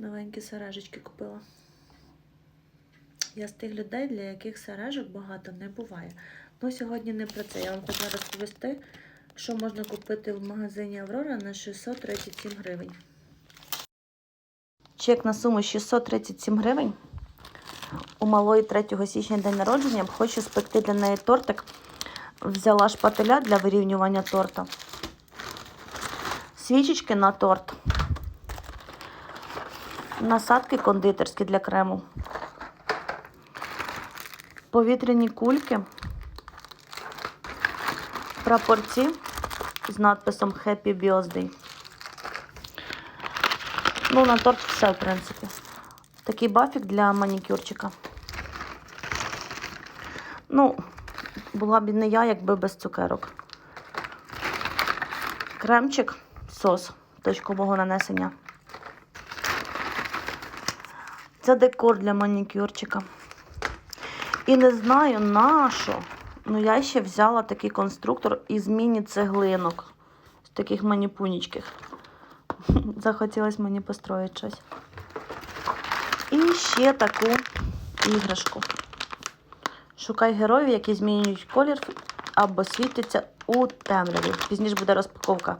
Новенькі сережечки купила. Я з тих людей, для яких сережок багато не буває. Ну, сьогодні не про це. Я вам хотіла розповісти, що можна купити в магазині Аврора на 637 гривень. Чек на суму 637 гривень. У малої 3 січня день народження. Хочу спекти для неї тортик. Взяла шпателя для вирівнювання торта. Свічечки на торт. Насадки кондитерські для крему. Повітряні кульки. Прапорці з надписом Happy Birthday. Ну, на торт все, в принципі. Такий бафік для манікюрчика. Ну, була б не я, якби без цукерок. Кремчик, сос точкового нанесення. Це декор для манікюрчика. І не знаю на що. Ну, я ще взяла такий конструктор із міні-цеглинок. З таких маніпунічких. Захотілося мені построїти щось. І ще таку іграшку. Шукай героїв, які змінюють колір або світяться у темряві. Пізніше буде розпаковка.